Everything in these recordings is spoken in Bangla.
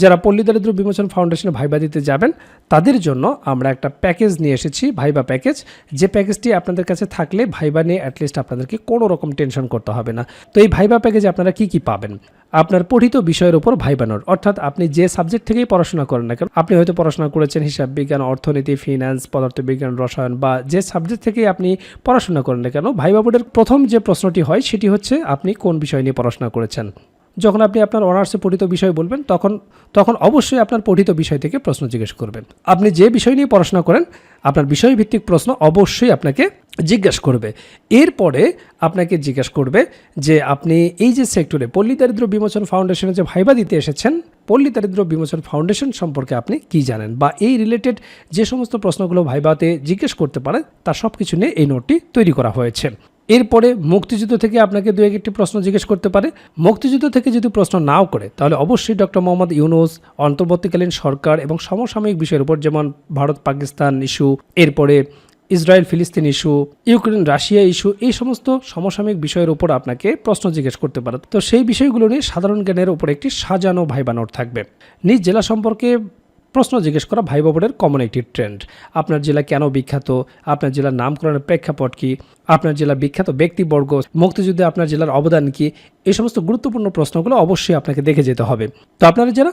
যারা পল্লী দারিদ্র বিমোচন ফাউন্ডেশনে ভাইবা দিতে যাবেন, তাদের জন্য আমরা একটা প্যাকেজ নিয়ে এসেছি, ভাইবা প্যাকেজ। যে প্যাকেজটি আপনাদের কাছে থাকলে ভাইবা নিয়ে অ্যাটলিস্ট আপনাদেরকে কোনো রকম টেনশন করতে হবে না। তো এই ভাইবা প্যাকেজে আপনারা কি কি পাবেন? আপনার পঠিত বিষয়ের উপর ভাইবা নোট। অর্থাৎ আপনি যে সাবজেক্ট থেকেই পড়াশোনা করেন না কেন, আপনি হয়তো পড়াশোনা করেছেন হিসাব বিজ্ঞান, অর্থনীতি ফিনান্স পদার্থবিজ্ঞান, রসায়ন বা যে সাবজেক্ট থেকেই আপনি পড়াশোনা করেন না কেন, ভাইবা বোর্ডের প্রথম যে প্রশ্নটি হয়, সেটি হচ্ছে আপনি কোন বিষয় নিয়ে পড়াশোনা করেছেন? যখন আপনি আপনার অনার্সে পঠিত বিষয় বলবেন, তখন তখন অবশ্যই আপনার পঠিত বিষয় থেকে প্রশ্ন জিজ্ঞেস করবেন। আপনি যে বিষয় নিয়ে পড়াশোনা করেন, আপনার বিষয়ভিত্তিক প্রশ্ন অবশ্যই আপনাকে জিজ্ঞাসা করবে। এরপরে আপনাকে জিজ্ঞাসা করবে যে আপনি এই যে সেক্টরে পল্লী দারিদ্র বিমোচন ফাউন্ডেশনে যে ভাইবা দিতে এসেছেন, পল্লী দারিদ্র বিমোচন ফাউন্ডেশন সম্পর্কে আপনি কি জানেন? বা এই রিলেটেড যে সমস্ত প্রশ্নগুলো ভাইবাতে জিজ্ঞেস করতে পারেন তার সব কিছু নিয়ে এই নোটটি তৈরি করা হয়েছে। এরপরে মুক্তিযুদ্ধ থেকে আপনাকে দু একটি প্রশ্ন জিজ্ঞেস করতে পারে। মুক্তিযুদ্ধ থেকে যদি প্রশ্ন নাও করে, তাহলে অবশ্যই ডক্টর মোহাম্মদ ইউনুস, অন্তর্বর্তীকালীন সরকার এবং সমসাময়িক বিষয়ের উপর, যেমন ভারত, পাকিস্তান ইস্যু, এরপরে ইসরায়েল, ফিলিস্তিন ইস্যু, ইউক্রেন, রাশিয়া ইস্যু, এই সমস্ত সমসাময়িক বিষয়ের উপর আপনাকে প্রশ্ন জিজ্ঞেস করতে পারে। তো সেই বিষয়গুলো নিয়ে সাধারণ জ্ঞানের উপর একটি সাজানো ভাইবা নোট থাকবে। নিজ জেলা সম্পর্কে প্রশ্ন জিজ্ঞেস করা ভাই বোর্ডের কমন একটি ট্রেন্ড আপনার জেলা কেন বিখ্যাত? আপনার জেলার নামকরণের প্রেক্ষাপট কি? আপনার জেলার বিখ্যাত ব্যক্তিবর্গ, মুক্তিযুদ্ধে আপনার জেলার অবদান কি? এই সমস্ত গুরুত্বপূর্ণ প্রশ্নগুলো অবশ্যই আপনাকে দেখে যেতে হবে। তো আপনারা যারা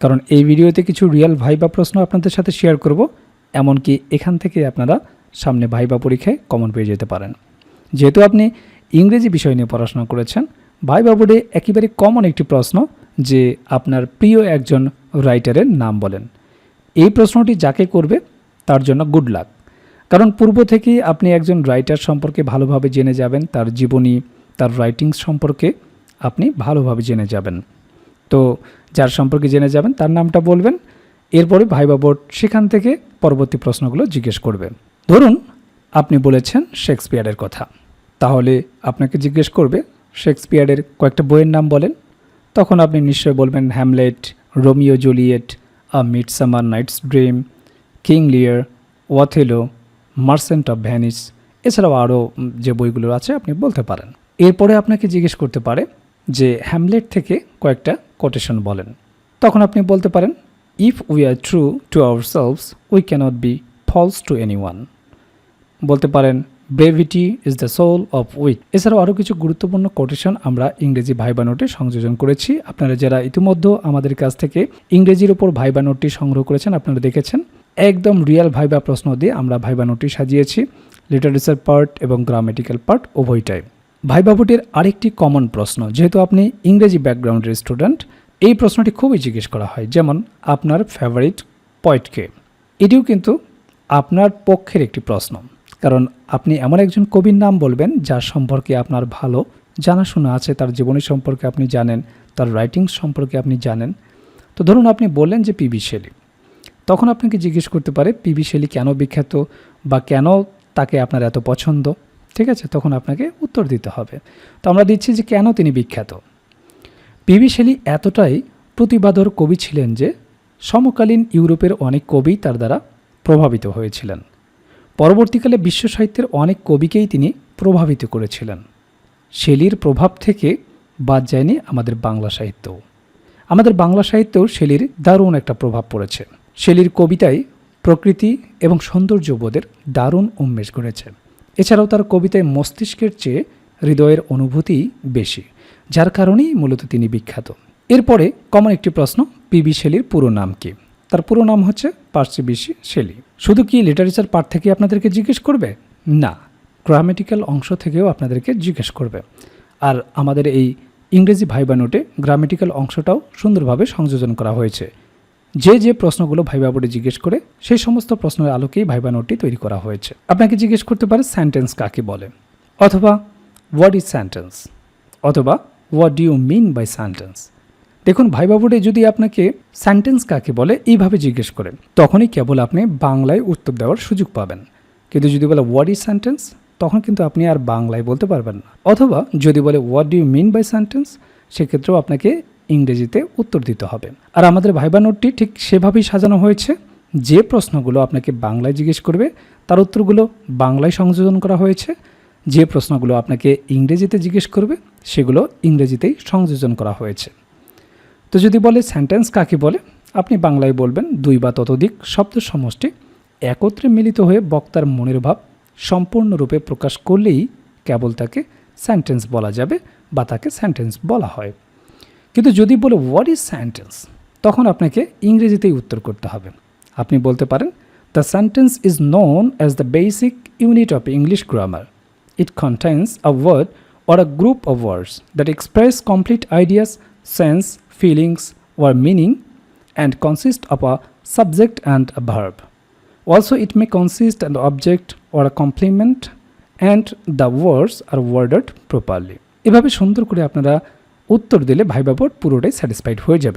কারণ এই ভিডিওতে কিছু রিয়েল ভাইবা প্রশ্ন আপনাদের সাথে শেয়ার করব, এমনকি এখান থেকে আপনারা সামনে ভাইবা পরীক্ষায় কমন পেয়ে যেতে পারেন। যেহেতু আপনি ইংরেজি বিষয় নিয়ে পড়াশোনা করেছেন, ভাইবা বোর্ডে একেবারে কমন একটি প্রশ্ন যে আপনার প্রিয় একজন রাইটারের নাম বলেন। এই প্রশ্নটি যাকে করবে, তার জন্য গুড লাক কারণ পূর্ব থেকেই আপনি একজন রাইটার সম্পর্কে ভালোভাবে জেনে যাবেন, তার জীবনী, তার রাইটিংস সম্পর্কে আপনি ভালোভাবে জেনে যাবেন। তো যার সম্পর্কে জেনে যাবেন, তার নামটা বলবেন। এরপরে ভাইবা বোর্ড সেখান থেকে পরবর্তী প্রশ্নগুলো জিজ্ঞেস করবেন ধরুন আপনি বলেছেন শেক্সপিয়ারের কথা। তাহলে আপনাকে জিজ্ঞেস করবে, শেক্সপিয়ারের কয়েকটা বইয়ের নাম বলেন। তখন আপনি নিশ্চয় বলবেন Hamlet, Romeo Juliet, a midsummer night's dream, King Lear, Othello, Merchant of Venice. এছাড়াও আরও যে বইগুলো আছে, আপনি বলতে পারেন। এরপরে আপনাকে জিজ্ঞেস করতে পারে যে হ্যামলেট থেকে কয়েকটা কোটেশন বলেন। তখন আপনি বলতে পারেন if we are true to ourselves we cannot be false to anyone বলতে পারেন brevity is the soul of wit এছাড়াও আরও কিছু গুরুত্বপূর্ণ কোটেশন আমরা ইংরেজি ভাইবা নোটে সংযোজন করেছি। আপনারা যারা ইতিমধ্যে আমাদের কাছ থেকে ইংরেজির ওপর ভাইবা নোটটি সংগ্রহ করেছেন, আপনারা দেখেছেন, একদম রিয়েল ভাইবা প্রশ্ন দিয়ে আমরা ভাইবা নোটটি সাজিয়েছি লিটারেচার পার্ট এবং গ্রামেটিক্যাল পার্ট উভয়টাই। ভাইবা বোর্ডের আরেকটি কমন প্রশ্ন, যেহেতু আপনি ইংরেজি ব্যাকগ্রাউন্ডের স্টুডেন্ট এই প্রশ্নটি খুবই জিজ্ঞেস করা হয়, যেমন, আপনার ফেভারিট পয়েটকে এটিও কিন্তু আপনার পক্ষের একটি প্রশ্ন, কারণ আপনি এমন একজন কবির নাম বলবেন, যার সম্পর্কে আপনার ভালো জানাশোনা আছে, তার জীবনী সম্পর্কে আপনি জানেন, তার রাইটিং সম্পর্কে আপনি জানেন। তো ধরুন আপনি বললেন যে পিবি শেলি তখন আপনাকে জিজ্ঞেস করতে পারে পিবি শেলি কেন বিখ্যাত বা কেন তাকে আপনার এত পছন্দ? ঠিক আছে, তখন আপনাকে উত্তর দিতে হবে। তো আমরা দিচ্ছি যে কেন তিনি বিখ্যাত? পিবি শেলি এতটাই প্রতিবাদর কবি ছিলেন যে সমকালীন ইউরোপের অনেক কবি তার দ্বারা প্রভাবিত হয়েছিলেন। পরবর্তীকালে বিশ্ব সাহিত্যের অনেক কবিকেই তিনি প্রভাবিত করেছিলেন। শেলির প্রভাব থেকে বাদ যায়নি আমাদের বাংলা সাহিত্য আমাদের বাংলা সাহিত্যেও শেলির দারুণ একটা প্রভাব পড়েছে। শেলির কবিতায় প্রকৃতি এবং সৌন্দর্যবোধের দারুণ উন্মেষ ঘটেছে। এছাড়াও তার কবিতায় মস্তিষ্কের চেয়ে হৃদয়ের অনুভূতি বেশি, যার কারণেই মূলত তিনি বিখ্যাত। এরপরে কমন একটি প্রশ্ন পিবি শেলির পুরো নাম কি? তার পুরো নাম হচ্ছে পার্সি বিশি শেলি শুধু কি লিটারেচার পার্ট থেকে আপনাদেরকে জিজ্ঞেস করবে? না গ্রামেটিক্যাল অংশ থেকেও আপনাদেরকে জিজ্ঞেস করবে। আর আমাদের এই ইংরেজি ভাইবা নোটে গ্রামেটিক্যাল অংশটাও সুন্দরভাবে সংযোজন করা হয়েছে। যে যে প্রশ্নগুলো ভাইবা বোর্ডে জিজ্ঞেস করে, সেই সমস্ত প্রশ্নের আলোকেই ভাইবা নোটটি তৈরি করা হয়েছে। আপনাকে জিজ্ঞেস করতে পারে সেন্টেন্স কাকে বলে? অথবা হোয়াট ইজ সেন্টেন্স অথবা what do you mean by sentence দেখুন, ভাইবা বোর্ডে যদি আপনাকে সেন্টেন্স কাকে বলে, এইভাবে জিজ্ঞেস করেন তখনই কেবল আপনি বাংলায় উত্তর দেওয়ার সুযোগ পাবেন। কিন্তু যদি বলে হোয়াট ইজ সেন্টেন্স তখন কিন্তু আপনি আর বাংলায় বলতে পারবেন না। অথবা, যদি বলে what do you mean by sentence সেক্ষেত্রেও আপনাকে ইংরেজিতে উত্তর দিতে হবে। আর আমাদের ভাইবা নোটটি ঠিক সেভাবেই সাজানো হয়েছে। যে প্রশ্নগুলো আপনাকে বাংলায় জিজ্ঞেস করবে, তার উত্তরগুলো বাংলায় সংযোজন করা হয়েছে। যে প্রশ্নগুলো আপনাকে ইংরেজিতে জিজ্ঞেস করবে, সেগুলো ইংরেজিতেই সংযোজন করা হয়েছে। তো যদি বলে সেন্টেন্স কাকে বলে, আপনি বাংলায় বলবেন, দুই বা ততোধিক শব্দ সমষ্টি একত্রে মিলিত হয়ে বক্তার মনের ভাব সম্পূর্ণরূপে প্রকাশ করলেই কেবল তাকে সেন্টেন্স বলা যাবে বা তাকে সেন্টেন্স বলা হয়। কিন্তু যদি বলে হোয়াট ইজ সেন্টেন্স তখন আপনাকে ইংরেজিতেই উত্তর করতে হবে। আপনি বলতে পারেন the sentence is known as the basic unit of English grammar it contains a word or a group of words that express complete ideas sense feelings or meaning and consist of a subject and a verb also it may consist and object or a complement and the words are worded properly এভাবে সুন্দর করে আপনারা উত্তর দিলে ভাইবা বোর্ড পুরোটাই স্যাটিসফাইড হয়ে যাবে।